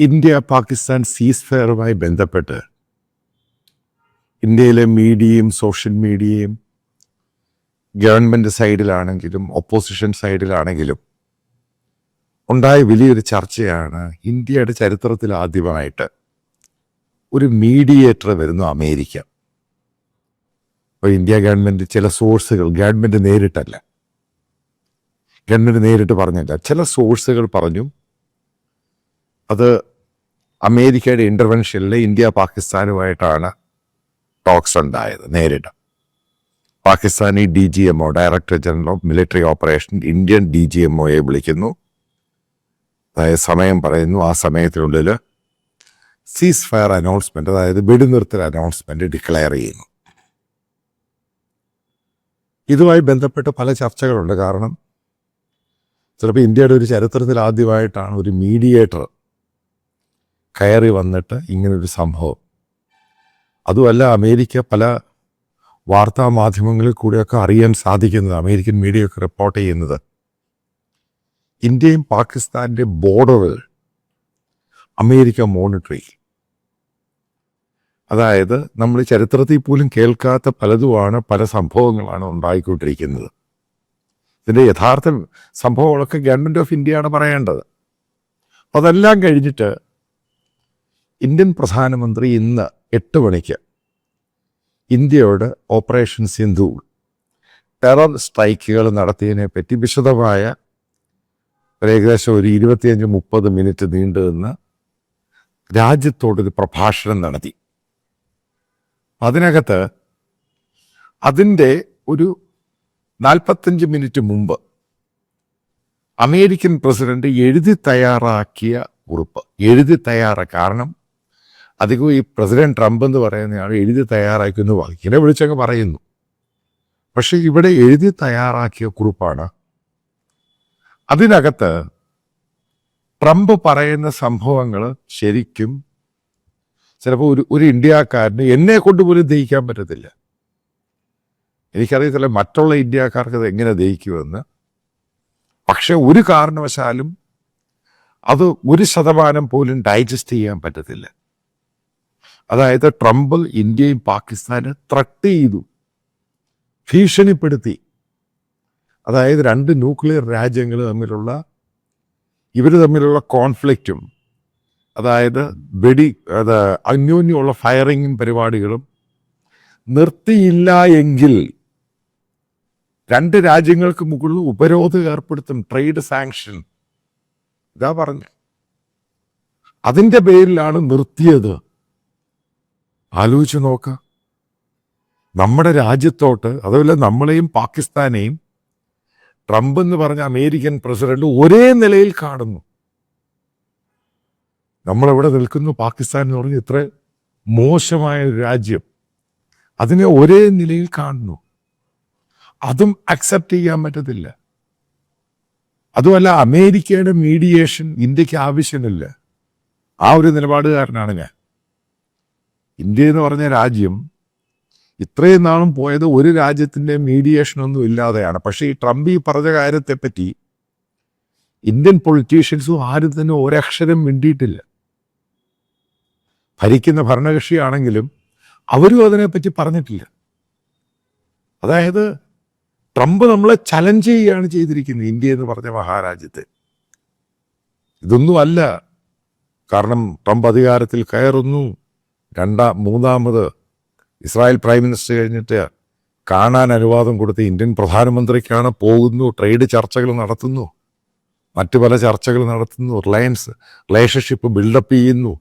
India Pakistan സീസ് ഫെയറുമായി ബന്ധപ്പെട്ട് ഇന്ത്യയിലെ മീഡിയയും സോഷ്യൽ മീഡിയയും ഗവൺമെന്റ് സൈഡിലാണെങ്കിലും ഒപ്പോസിഷൻ സൈഡിലാണെങ്കിലും ഉണ്ടായ വലിയൊരു ചർച്ചയാണ് ഇന്ത്യയുടെ ചരിത്രത്തിൽ ആദ്യമായിട്ട് ഒരു മീഡിയേറ്റർ വരുന്നു അമേരിക്ക. അപ്പോൾ ഇന്ത്യ ഗവൺമെന്റ് ചില സോഴ്സുകൾ ഗവൺമെന്റ് നേരിട്ടല്ല. ഗവൺമെന്റ് നേരിട്ട് പറഞ്ഞില്ല. ചില സോഴ്സുകൾ പറഞ്ഞു അത് അമേരിക്കയുടെ ഇന്റർവെൻഷനിൽ ഇന്ത്യ പാകിസ്ഥാനുമായിട്ടാണ് ടോക്സ് ഉണ്ടായത് നേരിട്ട് Pakistani D G M O director general of military operation Indian D G M ഒയെ വിളിക്കുന്നു. അതായത് സമയം പറയുന്നു ആ സമയത്തിനുള്ളിൽ സീസ് ഫയർ അനൗൺസ്മെന്റ് അതായത് വെടിനിർത്തൽ അനൗൺസ്മെന്റ് ഡിക്ലെയർ ചെയ്യുന്നു. ഇതുമായി ബന്ധപ്പെട്ട് പല ചർച്ചകളുണ്ട്. കാരണം ചിലപ്പോൾ ഇന്ത്യയുടെ ഒരു ചരിത്രത്തിൽ ആദ്യമായിട്ടാണ് ഒരു മീഡിയേറ്റർ കയറി വന്നിട്ട് ഇങ്ങനൊരു സംഭവം. അതുമല്ല അമേരിക്ക പല വാർത്താ മാധ്യമങ്ങളിൽ കൂടെയൊക്കെ അറിയാൻ സാധിക്കുന്നത് അമേരിക്കൻ മീഡിയയൊക്കെ റിപ്പോർട്ട് ചെയ്യുന്നത്. ഇന്ത്യയും പാകിസ്ഥാന്റെ ബോർഡറിൽ അമേരിക്ക മോണിറ്ററി അതായത് നമ്മൾ ചരിത്രത്തിൽ പോലും കേൾക്കാത്ത പലതുമാണ് പല സംഭവങ്ങളാണ് ഉണ്ടായിക്കൊണ്ടിരിക്കുന്നത്. ഇതിന്റെ യഥാർത്ഥ സംഭവങ്ങളൊക്കെ ഗവൺമെന്റ് ഓഫ് ഇന്ത്യയാണ് പറയേണ്ടത്. അതെല്ലാം കഴിഞ്ഞിട്ട് ഇന്ത്യൻ പ്രധാനമന്ത്രി ഇന്ന് എട്ട് മണിക്ക് ഇന്ത്യയോട് ഓപ്പറേഷൻ സിന്ധു ടെറർ സ്ട്രൈക്കുകൾ നടത്തിയതിനെ പറ്റി വിശദമായ ഏകദേശം ഒരു ഇരുപത്തിയഞ്ച് മുപ്പത് മിനിറ്റ് നീണ്ടു നിന്ന് രാജ്യത്തോടൊരു പ്രഭാഷണം നടത്തി. അതിനകത്ത് അതിന്റെ ഒരു നാൽപ്പത്തഞ്ച് മിനിറ്റ് മുമ്പ് അമേരിക്കൻ പ്രസിഡന്റ് എഴുതി തയ്യാറാക്കിയ കുറിപ്പ് എഴുതി തയ്യാറ കാരണം അധികവും ഈ പ്രസിഡന്റ് ട്രംപ് എന്ന് പറയുന്നയാൾ എഴുതി തയ്യാറാക്കുന്നു വക്കീലെ വിളിച്ചങ്ങ് പറയുന്നു. പക്ഷെ ഇവിടെ എഴുതി തയ്യാറാക്കിയ കുറിപ്പാണ്. അതിനകത്ത് ട്രംപ് പറയുന്ന സംഭവങ്ങൾ ശരിക്കും ചിലപ്പോൾ ഒരു ഒരു ഇന്ത്യക്കാരന് എന്നെ കൊണ്ട് പോലും ദഹിക്കാൻ പറ്റത്തില്ല. എനിക്കറിയത്തില്ല മറ്റുള്ള ഇന്ത്യക്കാർക്ക് അത് എങ്ങനെ ദഹിക്കുമെന്ന്. പക്ഷെ ഒരു കാരണവശാലും അത് ഒരു ശതമാനം പോലും ഡൈജസ്റ്റ് ചെയ്യാൻ പറ്റത്തില്ല. അതായത് ട്രംപ് ഇന്ത്യയും പാകിസ്ഥാനെ ത്രട്ട് ചെയ്തു. ഭീഷണിപ്പെടുത്തി. അതായത് രണ്ട് ന്യൂക്ലിയർ രാജ്യങ്ങൾ തമ്മിലുള്ള ഇവർ തമ്മിലുള്ള കോൺഫ്ലിക്റ്റും അതായത് വെടി അത് അന്യോന്യമുള്ള ഫയറിങ്ങും പരിപാടികളും നിർത്തിയില്ല എങ്കിൽ രണ്ട് രാജ്യങ്ങൾക്ക് മുകളിൽ ഉപരോധം ഏർപ്പെടുത്തും ട്രേഡ് സാങ്ഷൻ. ഇതാ പറഞ്ഞു. അതിന്റെ പേരിലാണ് നിർത്തിയത്. ആലോചിച്ച് നോക്ക. നമ്മുടെ രാജ്യത്തോട്ട് അതുപോലെ നമ്മളെയും പാകിസ്ഥാനെയും ട്രംപ് എന്ന് പറഞ്ഞ അമേരിക്കൻ പ്രസിഡന്റ് ഒരേ നിലയിൽ കാണുന്നു. നമ്മളെവിടെ നിൽക്കുന്നു? പാകിസ്ഥാൻ എന്ന് പറഞ്ഞ ഇത്ര മോശമായ ഒരു രാജ്യം അതിനെ ഒരേ നിലയിൽ കാണുന്നു. അതും അക്സെപ്റ്റ് ചെയ്യാൻ പറ്റത്തില്ല. അതുമല്ല അമേരിക്കയുടെ മീഡിയേഷൻ ഇന്ത്യയ്ക്ക് ആവശ്യമില്ല. ആ ഒരു നിലപാടുകാരനാണ് ഞാൻ. ഇന്ത്യ എന്ന് പറഞ്ഞ രാജ്യം ഇത്രയും നാളും പോയത് ഒരു രാജ്യത്തിന്റെ മീഡിയേഷൻ ഒന്നും ഇല്ലാതെയാണ്. പക്ഷേ ഈ ട്രംപ് ഈ പറഞ്ഞ കാര്യത്തെപ്പറ്റി ഇന്ത്യൻ പൊളിറ്റീഷ്യൻസും ആരും തന്നെ ഒരക്ഷരം മിണ്ടിയിട്ടില്ല. ഭരിക്കുന്ന ഭരണകക്ഷിയാണെങ്കിലും അവരും അതിനെപ്പറ്റി പറഞ്ഞിട്ടില്ല. അതായത് ട്രംപ് നമ്മളെ ചലഞ്ച് ചെയ്യുകയാണ് ചെയ്തിരിക്കുന്നത് ഇന്ത്യ എന്ന് പറഞ്ഞ മഹാരാജ്യത്തെ. ഇതൊന്നുമല്ല കാരണം ട്രംപ് അധികാരത്തിൽ കയറുന്നു. രണ്ടാം മൂന്നാമത് ഇസ്രായേൽ പ്രൈം മിനിസ്റ്റർ കഴിഞ്ഞിട്ട് കാണാൻ അനുവാദം കൊടുത്ത് ഇന്ത്യൻ പ്രധാനമന്ത്രിക്കാണ് പോകുന്നു ട്രേഡ് ചർച്ചകൾ നടത്തുന്നു. മറ്റു പല ചർച്ചകൾ നടത്തുന്നു റിലയൻസ് റിലേഷൻഷിപ്പ് ബിൽഡപ്പ് ചെയ്യുന്നു.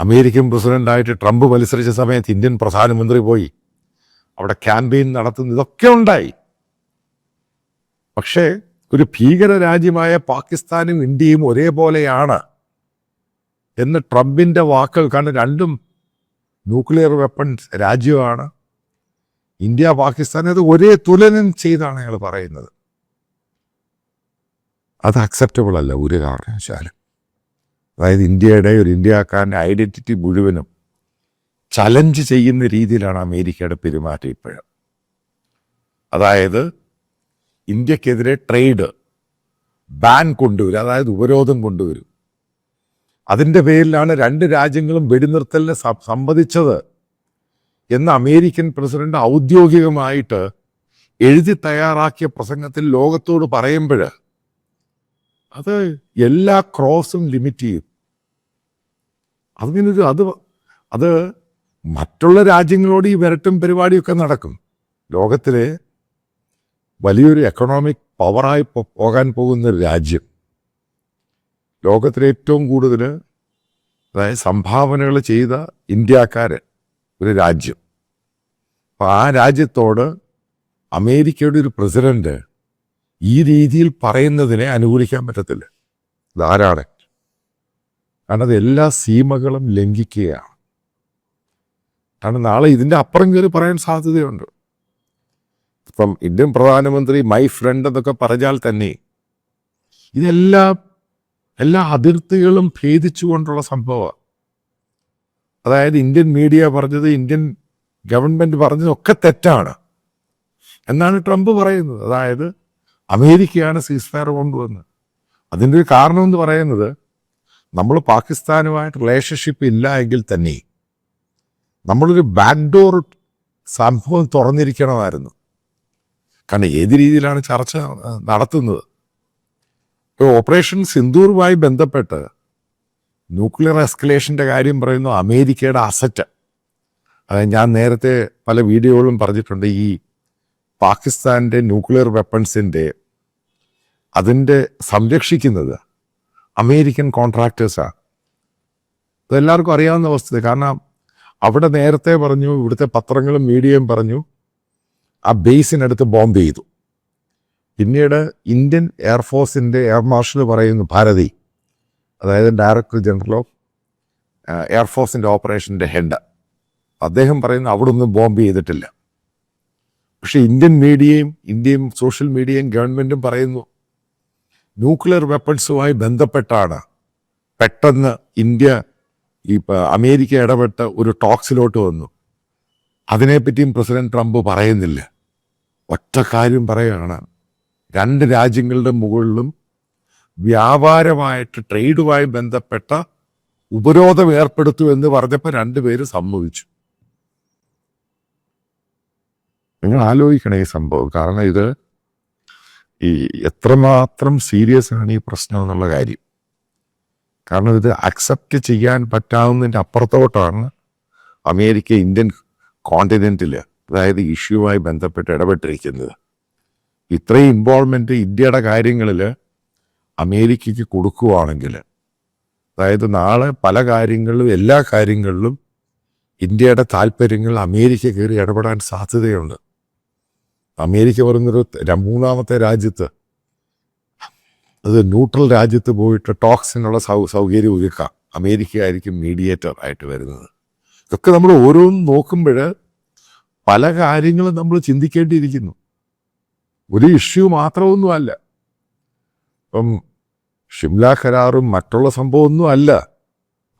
അമേരിക്കൻ പ്രസിഡന്റായിട്ട് ട്രംപ് മത്സരിച്ച സമയത്ത് ഇന്ത്യൻ പ്രധാനമന്ത്രി പോയി. അവിടെ ക്യാമ്പയിൻ നടത്തുന്നു ഇതൊക്കെ ഉണ്ടായി. പക്ഷേ ഒരു ഭീകര രാജ്യമായ പാകിസ്ഥാനും ഇന്ത്യയും ഒരേപോലെയാണ്. എന്ന് ട്രംപിന്റെ വാക്കുകൾ കാരണം രണ്ടും ന്യൂക്ലിയർ വെപ്പൺസ് രാജ്യമാണ്. ഇന്ത്യ പാകിസ്ഥാൻ അത് ഒരേ തുലനം ചെയ്താണ് അയാൾ പറയുന്നത്. അത് അക്സെപ്റ്റബിൾ അല്ല ഒരു കാരണവശാലും. അതായത് ഇന്ത്യയുടെ ഒരു ഇന്ത്യക്കാരന്റെ ഐഡന്റിറ്റി മുഴുവനും ചലഞ്ച് ചെയ്യുന്ന രീതിയിലാണ് അമേരിക്കയുടെ പെരുമാറ്റം ഇപ്പോഴും. അതായത് ഇന്ത്യക്കെതിരെ ട്രേഡ് ബാൻ കൊണ്ടുവരും അതായത് ഉപരോധം കൊണ്ടുവരും. അതിന്റെ പേരിലാണ് രണ്ട് രാജ്യങ്ങളും വെടിനിർത്തലിന് സമ്മതിച്ചത് എന്ന് അമേരിക്കൻ പ്രസിഡന്റ് ഔദ്യോഗികമായിട്ട് എഴുതി തയ്യാറാക്കിയ പ്രസംഗത്തിൽ ലോകത്തോട് പറയുമ്പോൾ അത് എല്ലാ ക്രോസും ലിമിറ്റ് ചെയ്യും. അതിനൊരു അത് അത് മറ്റുള്ള രാജ്യങ്ങളോട് ഈ വിരട്ടും പരിപാടിയൊക്കെ നടക്കും. ലോകത്തിലെ വലിയൊരു എക്കണോമിക് പവറായി പോകാൻ പോകുന്ന രാജ്യം. ലോകത്തിലെ ഏറ്റവും കൂടുതൽ അതായത് സംഭാവനകൾ ചെയ്ത ഇന്ത്യക്കാരൻ ഒരു രാജ്യം. അപ്പോൾ ആ രാജ്യത്തോട് അമേരിക്കയുടെ ഒരു പ്രസിഡന്റ് ഈ രീതിയിൽ പറയുന്നതിനെ അനുകൂലിക്കാൻ പറ്റത്തില്ല. ഇതാരാണ്? കാരണം അത് എല്ലാ സീമകളും ലംഘിക്കുകയാണ്. കാരണം നാളെ ഇതിന്റെ അപ്പുറം കയറി പറയാൻ സാധ്യതയുണ്ട്. ഇപ്പം ഇന്ത്യൻ പ്രധാനമന്ത്രി മൈ ഫ്രണ്ട് എന്നൊക്കെ പറഞ്ഞാൽ തന്നെ ഇതെല്ലാം എല്ലാ അതിർത്തികളും ഭേദിച്ചുകൊണ്ടുള്ള സംഭവമാണ് അതായത് ഇന്ത്യൻ മീഡിയ പറഞ്ഞത് ഇന്ത്യൻ ഗവൺമെന്റ് പറഞ്ഞതൊക്കെ തെറ്റാണ്. എന്നാണ് ട്രംപ് പറയുന്നത്. അതായത് അമേരിക്കയാണ് സീസ് ഫയർ കൊണ്ടുവന്നത്. അതിന്റെ ഒരു കാരണം എന്ന് പറയുന്നത് നമ്മൾ പാകിസ്ഥാനുമായിട്ട് റിലേഷൻഷിപ്പ് ഇല്ല എങ്കിൽ തന്നെ നമ്മളൊരു ബാക്ക്ഡോർ സംഭവം തുറന്നിരിക്കണമായിരുന്നു. കാരണം ഏത് രീതിയിലാണ് ചർച്ച നടത്തുന്നത്? ഓപ്പറേഷൻ സിന്ദൂറുമായി ബന്ധപ്പെട്ട് ന്യൂക്ലിയർ എസ്കലേഷന്റെ കാര്യം പറയുന്നു അമേരിക്കയുടെ അസറ്റ്. അതായത് ഞാൻ നേരത്തെ പല വീഡിയോകളും പറഞ്ഞിട്ടുണ്ട്. ഈ പാകിസ്ഥാന്റെ ന്യൂക്ലിയർ വെപ്പൺസിന്റെ അതിന്റെ സംരക്ഷിക്കുന്നത് അമേരിക്കൻ കോൺട്രാക്ടേഴ്സാണ് ഇതെല്ലാവർക്കും അറിയാവുന്ന വസ്തുത കാരണം അവിടെ നേരത്തെ പറഞ്ഞു ഇവിടുത്തെ പത്രങ്ങളും മീഡിയയും പറഞ്ഞു ആ ബേസിനടുത്ത് ബോംബ് ചെയ്തു. പിന്നീട് ഇന്ത്യൻ എയർഫോഴ്സിന്റെ എയർ മാർഷൽ പറയുന്നു ഭാരതി. അതായത് ഡയറക്ടർ ജനറൽ ഓഫ് എയർഫോഴ്സിന്റെ ഓപ്പറേഷന്റെ ഹെഡ്. അദ്ദേഹം പറയുന്നു അവിടെ ഒന്നും ബോംബ് ചെയ്തിട്ടില്ല. പക്ഷേ ഇന്ത്യൻ മീഡിയയും ഇന്ത്യയും സോഷ്യൽ മീഡിയയും ഗവൺമെന്റും പറയുന്നു ന്യൂക്ലിയർ വെപ്പൺസുമായി ബന്ധപ്പെട്ടാണ് പെട്ടെന്ന് ഇന്ത്യ ഈ അമേരിക്ക ഇടപെട്ട് ഒരു ടോക്സിലോട്ട് വന്നു. അതിനെപ്പറ്റിയും പ്രസിഡന്റ് ട്രംപ് പറയുന്നില്ല. ഒറ്റ കാര്യം പറയുകയാണ് രണ്ട് രാജ്യങ്ങളുടെ മുകളിലും വ്യാപാരമായിട്ട് ട്രേഡുമായി ബന്ധപ്പെട്ട ഉപരോധം ഏർപ്പെടുത്തു എന്ന് പറഞ്ഞപ്പോൾ രണ്ടുപേര് സമ്മതിച്ചു. നിങ്ങൾ ആലോചിക്കണം ഈ സംഭവം. കാരണം ഇത് ഈ എത്രമാത്രം സീരിയസ് ആണ് ഈ പ്രശ്നം എന്നുള്ള കാര്യം. കാരണം ഇത് അക്സെപ്റ്റ് ചെയ്യാൻ പറ്റാവുന്നതിന്റെ അപ്പുറത്തോട്ടാണ് അമേരിക്ക ഇന്ത്യൻ കോണ്ടിനെന്റിൽ അതായത് ഇഷ്യൂവുമായി ബന്ധപ്പെട്ട് ഇടപെട്ടിരിക്കുന്നത്. ഇത്രയും ഇൻവോൾവ്മെന്റ് ഇന്ത്യയുടെ കാര്യങ്ങളിൽ അമേരിക്കയ്ക്ക് കൊടുക്കുകയാണെങ്കിൽ അതായത് നാളെ പല കാര്യങ്ങളിലും എല്ലാ കാര്യങ്ങളിലും ഇന്ത്യയുടെ താല്പര്യങ്ങൾ അമേരിക്ക കയറി ഇടപെടാൻ സാധ്യതയുണ്ട്. അമേരിക്ക പറയുന്നൊരു മൂന്നാമത്തെ രാജ്യത്ത് അത് ന്യൂട്രൽ രാജ്യത്ത് പോയിട്ട് ടോക്സിനുള്ള സൗ സൗകര്യം ഒരുക്കാം. അമേരിക്ക ആയിരിക്കും മീഡിയേറ്റർ ആയിട്ട് വരുന്നത്. ഇതൊക്കെ നമ്മൾ ഓരോന്നും നോക്കുമ്പോൾ പല കാര്യങ്ങളും നമ്മൾ ചിന്തിക്കേണ്ടിയിരിക്കുന്നു. ഒരു ഇഷ്യൂ മാത്രമൊന്നുമല്ല. ഇപ്പം ഷിംല കരാറും മറ്റുള്ള സംഭവമൊന്നും അല്ല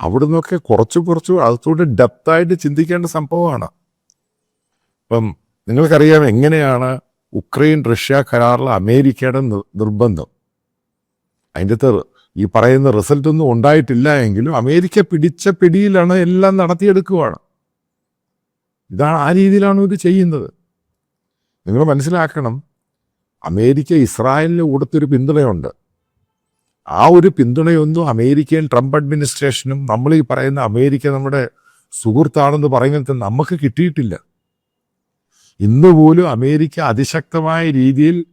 അവിടെ നിന്നൊക്കെ കുറച്ച് കുറച്ച് അതുകൊണ്ട് ഡെപ്തായിട്ട് ചിന്തിക്കേണ്ട സംഭവമാണ്. ഇപ്പം നിങ്ങൾക്കറിയാം എങ്ങനെയാണ് ഉക്രൈൻ റഷ്യ കരാറിൽ അമേരിക്കയുടെ നിർബന്ധം. അതിന്റെ ഈ പറയുന്ന റിസൾട്ട് ഒന്നും ഉണ്ടായിട്ടില്ല എങ്കിലും അമേരിക്ക പിടിച്ച പിടിയിലാണ് എല്ലാം നടത്തിയെടുക്കുവാണ്. ഇതാണ് ആ രീതിയിലാണ് ഇത് ചെയ്യുന്നത്? നിങ്ങൾ മനസ്സിലാക്കണം അമേരിക്ക ഇസ്രായേലിന് കൊടുത്തൊരു പിന്തുണയുണ്ട്. ആ ഒരു പിന്തുണയൊന്നും അമേരിക്കൻ ട്രംപ് അഡ്മിനിസ്ട്രേഷനും നമ്മൾ ഈ പറയുന്ന അമേരിക്ക നമ്മുടെ സുഹൃത്താണെന്ന് പറയുന്നത് നമുക്ക് കിട്ടിയിട്ടില്ല. ഇന്ന് പോലും അമേരിക്ക അതിശക്തമായ രീതിയിൽ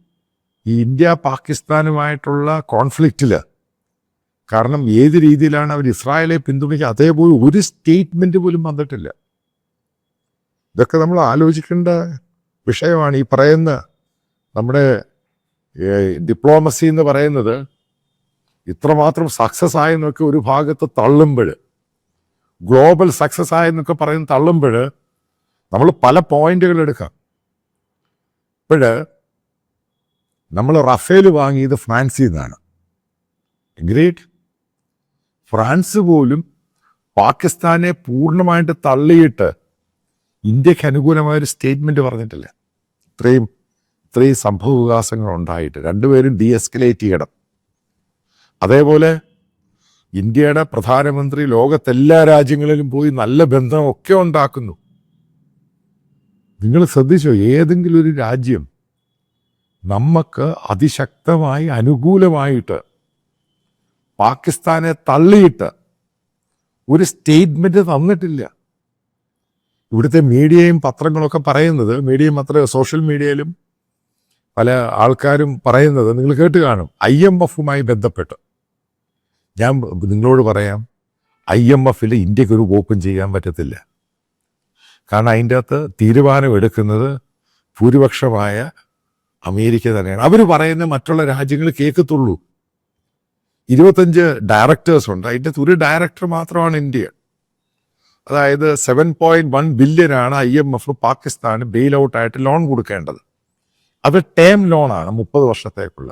ഈ ഇന്ത്യ പാകിസ്ഥാനുമായിട്ടുള്ള കോൺഫ്ലിക്റ്റിൽ കാരണം ഏത് രീതിയിലാണ് അവർ ഇസ്രായേലെ പിന്തുണയ്ക്കുക? അതേപോലെ ഒരു സ്റ്റേറ്റ്മെന്റ് പോലും വന്നിട്ടില്ല. ഇതൊക്കെ നമ്മൾ ആലോചിക്കേണ്ട വിഷയമാണ്. ഈ പറയുന്ന നമ്മുടെ ഡിപ്ലോമസി എന്ന് പറയുന്നത് ഇത്രമാത്രം സക്സസ് ആയെന്നൊക്കെ ഒരു ഭാഗത്ത് തള്ളുമ്പോൾ ഗ്ലോബൽ സക്സസ് ആയെന്നൊക്കെ പറയുന്ന തള്ളുമ്പോൾ നമ്മൾ പല പോയിന്റുകൾ എടുക്കാം. ഇപ്പോഴ് നമ്മൾ റഫേൽ വാങ്ങിയത് ഫ്രാൻസിൽ നിന്നാണ്. ഗ്രേറ്റ് ഫ്രാൻസ് പോലും പാകിസ്ഥാനെ പൂർണമായിട്ട് തള്ളിയിട്ട് ഇന്ത്യയ്ക്ക് അനുകൂലമായ ഒരു സ്റ്റേറ്റ്മെന്റ് പറഞ്ഞിട്ടില്ല. ഇത്രയും ഇത്രയും സംഭവ വികാസങ്ങൾ ഉണ്ടായിട്ട് രണ്ടുപേരും ഡി എസ്കലേറ്റ് ചെയ്യണം. അതേപോലെ ഇന്ത്യയുടെ പ്രധാനമന്ത്രി ലോകത്തെല്ലാ രാജ്യങ്ങളിലും പോയി നല്ല ബന്ധമൊക്കെ ഉണ്ടാക്കുന്നു. നിങ്ങൾ ശ്രദ്ധിച്ചോ ഏതെങ്കിലും ഒരു രാജ്യം നമുക്ക് അതിശക്തമായി അനുകൂലമായിട്ട് പാകിസ്ഥാനെ തള്ളിയിട്ട് ഒരു സ്റ്റേറ്റ്മെന്റ് തന്നിട്ടില്ല. ഇവിടുത്തെ മീഡിയയും പത്രങ്ങളൊക്കെ പറയുന്നത് മീഡിയയും പത്ര സോഷ്യൽ മീഡിയയിലും പല ആൾക്കാരും പറയുന്നത് നിങ്ങൾ കേട്ട് കാണും. ഐ എം എഫുമായി ബന്ധപ്പെട്ട്. ഞാൻ നിങ്ങളോട് പറയാം ഐ എം എഫിൽ ഇന്ത്യയ്ക്ക് ഒരു ഓപ്പൺ ചെയ്യാൻ പറ്റത്തില്ല. കാരണം അതിന്റെ അകത്ത് തീരുമാനമെടുക്കുന്നത് ഭൂരിപക്ഷമായ അമേരിക്ക തന്നെയാണ്. അവർ പറയുന്ന മറ്റുള്ള രാജ്യങ്ങൾ കേൾക്കത്തുള്ളൂ. ഇരുപത്തഞ്ച് ഡയറക്ടേഴ്സ് ഉണ്ട്. അതിന്റെ ഒരു ഡയറക്ടർ മാത്രമാണ് ഇന്ത്യ. അതായത് സെവൻ പോയിന്റ് വൺ ബില്യനാണ് ഐ എം എഫ് പാകിസ്ഥാന് ബെയിൽ ഔട്ടായിട്ട് ലോൺ കൊടുക്കേണ്ടത്. അത് ടേം ലോണാണ് മുപ്പത് വർഷത്തേക്കുള്ള.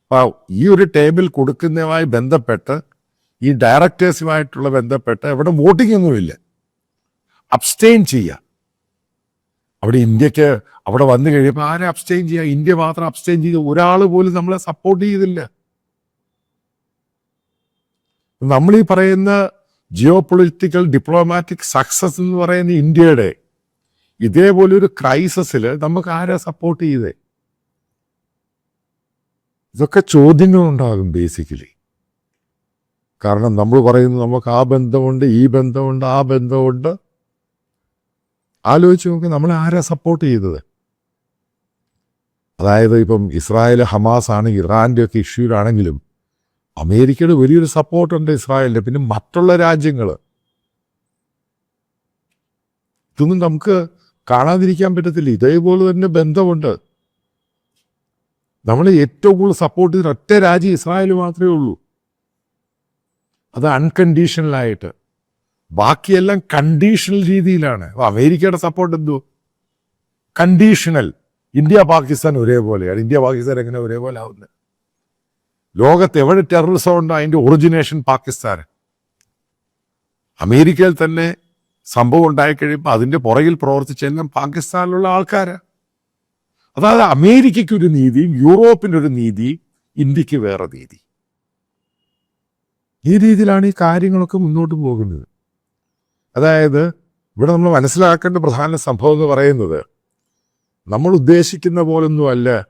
അപ്പോൾ ഈ ഒരു ടേബിൾ കൊടുക്കുന്നതുമായി ബന്ധപ്പെട്ട് ഈ ഡയറക്ടേഴ്സുമായിട്ടുള്ള ബന്ധപ്പെട്ട് അവിടെ വോട്ടിംഗ് ഒന്നുമില്ല. അബ്സ്റ്റെയിൻ ചെയ്യുക. അവിടെ ഇന്ത്യയ്ക്ക് അവിടെ വന്നു കഴിയുമ്പോൾ ആരെ അബ്സ്റ്റെയിൻ ചെയ്യുക? ഇന്ത്യ മാത്രം അബ്സ്റ്റെയിൻ ചെയ്ത് ഒരാൾ പോലും നമ്മളെ സപ്പോർട്ട് ചെയ്തില്ല. നമ്മൾ ഈ പറയുന്ന ജിയോ പൊളിറ്റിക്കൽ ഡിപ്ലോമാറ്റിക് സക്സസ് എന്ന് പറയുന്ന ഇന്ത്യയുടെ ഇതേപോലെ ഒരു ക്രൈസിസിൽ നമുക്ക് ആരാ സപ്പോർട്ട് ചെയ്തേ? ഇതൊക്കെ ചോദ്യങ്ങളുണ്ടാകും ബേസിക്കലി കാരണം നമ്മൾ പറയുന്നു നമുക്ക് ആ ബന്ധമുണ്ട് ഈ ബന്ധമുണ്ട് ആ ബന്ധമുണ്ട്. ആലോചിച്ച് നോക്കി നമ്മൾ ആരാ സപ്പോർട്ട് ചെയ്തത്? അതായത് ഇപ്പം ഇസ്രായേൽ ഹമാസ് ആണ് ഇറാന്റെ ഒക്കെ ഇഷ്യൂലാണെങ്കിലും അമേരിക്കയുടെ വലിയൊരു സപ്പോർട്ടുണ്ട് ഇസ്രായേലിന്റെ പിന്നെ മറ്റുള്ള രാജ്യങ്ങൾ ഇതൊന്നും നമുക്ക് കാണാതിരിക്കാൻ പറ്റത്തില്ല. ഇതേപോലെ തന്നെ ബന്ധമുണ്ട്. നമ്മൾ ഏറ്റവും കൂടുതൽ സപ്പോർട്ട് ചെയ്ത ഒറ്റ രാജ്യം ഇസ്രായേൽ മാത്രമേ ഉള്ളൂ. അത് അൺകണ്ടീഷണലായിട്ട് ബാക്കിയെല്ലാം കണ്ടീഷണൽ രീതിയിലാണ്. അമേരിക്കയുടെ സപ്പോർട്ട് എന്തോ കണ്ടീഷണൽ ഇന്ത്യ പാകിസ്ഥാൻ ഒരേപോലെയാണ്. ഇന്ത്യ പാകിസ്ഥാൻ എങ്ങനെ ഒരേപോലെ ആവുന്നത് ലോകത്ത് എവിടെ ടെററിസം ഉണ്ടോ അതിന്റെ ഒറിജിനേഷൻ പാകിസ്ഥാൻ അമേരിക്കയിൽ തന്നെ സംഭവം ഉണ്ടായിക്കഴിയുമ്പോൾ അതിന്റെ പുറകിൽ പ്രവർത്തിച്ചെല്ലാം പാകിസ്ഥാനിലുള്ള ആൾക്കാർ അതായത് അമേരിക്കയ്ക്കൊരു നീതിയും യൂറോപ്പിന് ഒരു നീതിയും ഇന്ത്യയ്ക്ക് വേറെ നീതി. ഈ രീതിയിലാണ് ഈ കാര്യങ്ങളൊക്കെ മുന്നോട്ട് പോകുന്നത്. അതായത് ഇവിടെ നമ്മൾ മനസ്സിലാക്കേണ്ട പ്രധാന സംഭവം എന്ന് പറയുന്നത് നമ്മൾ ഉദ്ദേശിക്കുന്ന പോലൊന്നും അല്ല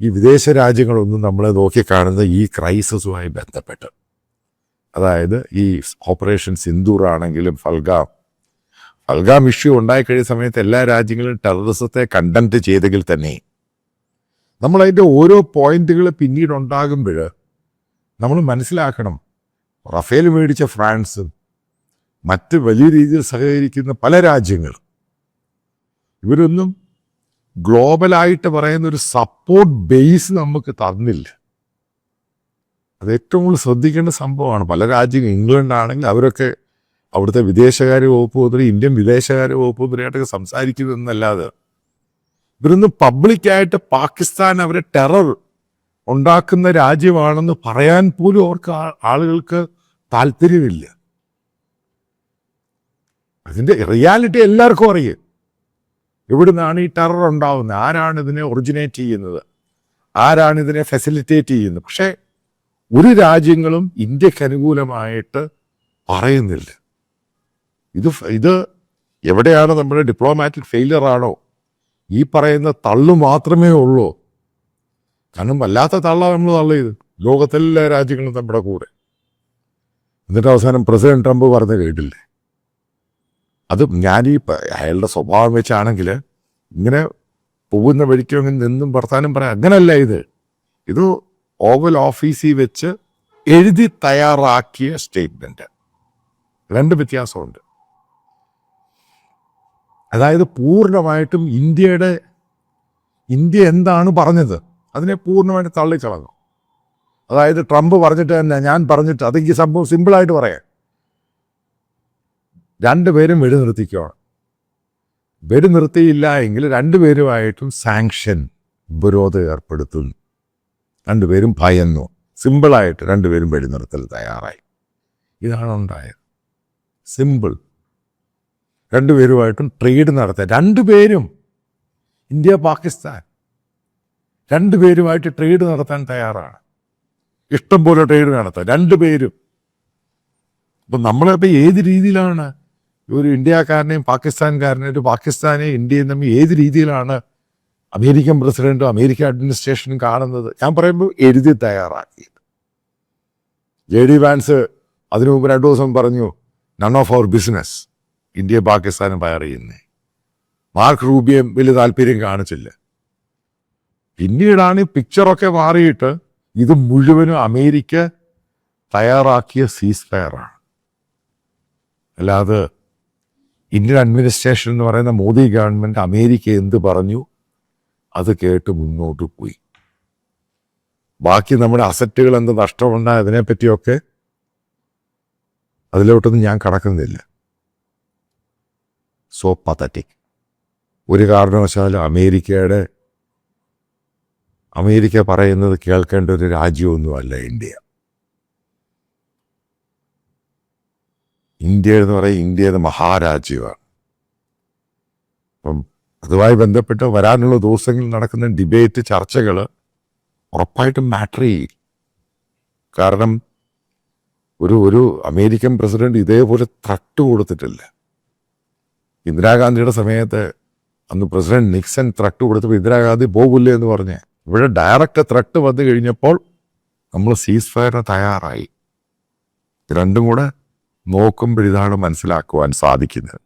ഈ വിദേശ രാജ്യങ്ങളൊന്നും നമ്മളെ നോക്കിക്കാണുന്ന ഈ ക്രൈസിസുമായി ബന്ധപ്പെട്ട്. അതായത് ഈ ഓപ്പറേഷൻ സിന്ദൂർ ആണെങ്കിലും ഫൽഗാം ഫൽഗാം ഇഷ്യൂ ഉണ്ടായിക്കഴിഞ്ഞ സമയത്ത് എല്ലാ രാജ്യങ്ങളും ടെററിസത്തെ കണ്ടന്റ് ചെയ്തെങ്കിൽ തന്നെ നമ്മൾ അതിന്റെ ഓരോ പോയിന്റുകൾ പിന്നീട് ഉണ്ടാകുമ്പോൾ നമ്മൾ മനസ്സിലാക്കണം. റഫേൽ മേടിച്ച ഫ്രാൻസും മറ്റ് വലിയ രീതിയിൽ സഹകരിക്കുന്ന പല രാജ്യങ്ങളും ഇവരൊന്നും ഗ്ലോബലായിട്ട് പറയുന്ന ഒരു സപ്പോർട്ട് ബേസ് നമുക്ക് തന്നില്ല. അത് ഏറ്റവും കൂടുതൽ ശ്രദ്ധിക്കേണ്ട സംഭവമാണ്. പല രാജ്യങ്ങൾ ഇംഗ്ലണ്ട് ആണെങ്കിൽ അവരൊക്കെ അവിടുത്തെ വിദേശകാര്യ വകുപ്പ് മന്ത്രി ഇന്ത്യൻ വിദേശകാര്യ വകുപ്പ് മന്ത്രിയായിട്ടൊക്കെ സംസാരിക്കുന്നു എന്നല്ലാതെ ഇവരൊന്ന് പബ്ലിക്കായിട്ട് പാകിസ്ഥാൻ അവരെ ടെറർ ഉണ്ടാക്കുന്ന രാജ്യമാണെന്ന് പറയാൻ പോലും അവർക്ക് ആളുകൾക്ക് താല്പര്യമില്ല. അതിന്റെ റിയാലിറ്റി എല്ലാവർക്കും അറിയും. എവിടുന്നാണ് ഈ ടെറർ ഉണ്ടാവുന്നത്? ആരാണ് ഇതിനെ ഒറിജിനേറ്റ് ചെയ്യുന്നത്? ആരാണ് ഇതിനെ ഫെസിലിറ്റേറ്റ് ചെയ്യുന്നത്? പക്ഷേ ഒരു രാജ്യങ്ങളും ഇന്ത്യയ്ക്ക് അനുകൂലമായിട്ട് പറയുന്നില്ല. ഇത് ഇത് എവിടെയാണ് നമ്മുടെ ഡിപ്ലോമാറ്റിക് ഫെയിലിയർ ആണോ? ഈ പറയുന്ന തള്ളു മാത്രമേ ഉള്ളൂ. കാരണം വല്ലാത്ത തള്ളാണ് നമ്മൾ തള്ളിയത് ലോകത്തെല്ലാ രാജ്യങ്ങളും നമ്മുടെ കൂടെ. എന്നിട്ട് അവസാനം പ്രസിഡന്റ് ട്രംപ് പറഞ്ഞ് കേട്ടില്ലേ? അത് ഞാനീ അയാളുടെ സ്വഭാവം വെച്ചാണെങ്കിൽ ഇങ്ങനെ പോകുന്ന വഴിക്കും അങ്ങനെ നിന്നും വർത്താനം പറയാം അങ്ങനല്ല ഇത്. ഇത് ഓവൽ ഓഫീസിൽ വെച്ച് എഴുതി തയ്യാറാക്കിയ സ്റ്റേറ്റ്മെന്റ് രണ്ട് വ്യത്യാസമുണ്ട്. അതായത് പൂർണമായിട്ടും ഇന്ത്യയുടെ ഇന്ത്യ എന്താണ് പറഞ്ഞത് അതിനെ പൂർണമായിട്ട് തള്ളിക്കളഞ്ഞു. അതായത് ട്രംപ് പറഞ്ഞിട്ട് തന്നെ ഞാൻ പറഞ്ഞിട്ട് അത് ഈ സംഭവം സിമ്പിളായിട്ട് പറയാം. രണ്ടുപേരും വെടി നിർത്തിക്കുകയാണ് വെടി നിർത്തിയില്ല എങ്കിൽ രണ്ടുപേരുമായിട്ടും സാങ്ഷൻ ഉപരോധം ഏർപ്പെടുത്തുന്നു. രണ്ടുപേരും ഭയന്നു. സിമ്പിളായിട്ട് രണ്ടുപേരും വെടി നിർത്തൽ തയ്യാറായി. ഇതാണ് ഉണ്ടായത് സിമ്പിൾ രണ്ടുപേരുമായിട്ടും ട്രേഡ് നടത്തുക രണ്ടുപേരും ഇന്ത്യ പാകിസ്ഥാൻ രണ്ടുപേരുമായിട്ട് ട്രേഡ് നടത്താൻ തയ്യാറാണ്. ഇഷ്ടം പോലെ ട്രേഡ് നടത്താം രണ്ടുപേരും. അപ്പം നമ്മളിപ്പോൾ ഏത് രീതിയിലാണ് ഒരു ഇന്ത്യക്കാരനെയും പാകിസ്ഥാൻകാരനെയും ഒരു പാകിസ്ഥാനെയും ഇന്ത്യയും തമ്മിൽ ഏത് രീതിയിലാണ് അമേരിക്കൻ പ്രസിഡന്റും അമേരിക്കൻ അഡ്മിനിസ്ട്രേഷനും കാണുന്നത്? ഞാൻ പറയുമ്പോൾ എഴുതി തയ്യാറാക്കി ജെ ഡി വാൻസ് അതിനു മുമ്പ് രണ്ടു ദിവസം പറഞ്ഞു none of our business India പാകിസ്ഥാനും ഫയർ ചെയ്യുന്നേ. മാർക്ക് റൂബിയം വലിയ താല്പര്യം കാണിച്ചില്ല. പിന്നീടാണ് ഈ പിക്ചറൊക്കെ മാറിയിട്ട് ഇത് മുഴുവനും അമേരിക്ക തയ്യാറാക്കിയ സീസ് ഫയറാണ് അല്ലാതെ ഇന്ത്യൻ അഡ്മിനിസ്ട്രേഷൻ എന്ന് പറയുന്ന മോദി ഗവൺമെന്റ് അമേരിക്ക എന്ത് പറഞ്ഞു? അത് കേട്ട് മുന്നോട്ട് പോയി. ബാക്കി നമ്മുടെ അസറ്റുകൾ എന്ത് നഷ്ടമുണ്ടായ അതിനെപ്പറ്റിയൊക്കെ അതിലോട്ടൊന്നും ഞാൻ കടക്കുന്നില്ല. സോ പതറ്റിക് ഒരു കാരണവശാലും അമേരിക്കയുടെ അമേരിക്ക പറയുന്നത് കേൾക്കേണ്ട ഒരു രാജ്യമൊന്നുമല്ല ഇന്ത്യ. ഇന്ത്യ എന്ന് പറയുന്നത് ഇന്ത്യയുടെ മഹാരാജ്യമാണ്. അപ്പം അതുമായി ബന്ധപ്പെട്ട് വരാനുള്ള ദിവസങ്ങളിൽ നടക്കുന്ന ഡിബേറ്റ് ചർച്ചകൾ ഉറപ്പായിട്ടും മാറ്റർ ചെയ്യും. കാരണം ഒരു ഒരു അമേരിക്കൻ പ്രസിഡന്റ് ഇതേപോലെ ത്രട്ട് കൊടുത്തിട്ടില്ല. ഇന്ദിരാഗാന്ധിയുടെ സമയത്ത് അന്ന് പ്രസിഡന്റ് നിക്സൺ ത്രട്ട് കൊടുത്തപ്പോൾ ഇന്ദിരാഗാന്ധി പോകില്ലേ എന്ന് പറഞ്ഞ്. ഇവിടെ ഡയറക്റ്റ് ത്രട്ട് വന്നു കഴിഞ്ഞപ്പോൾ നമ്മൾ സീസ് ഫയറിന് തയ്യാറായി. രണ്ടും കൂടെ നോക്കുമ്പോൾ ഇതാണ് മനസ്സിലാക്കുവാൻ സാധിക്കുന്നത്.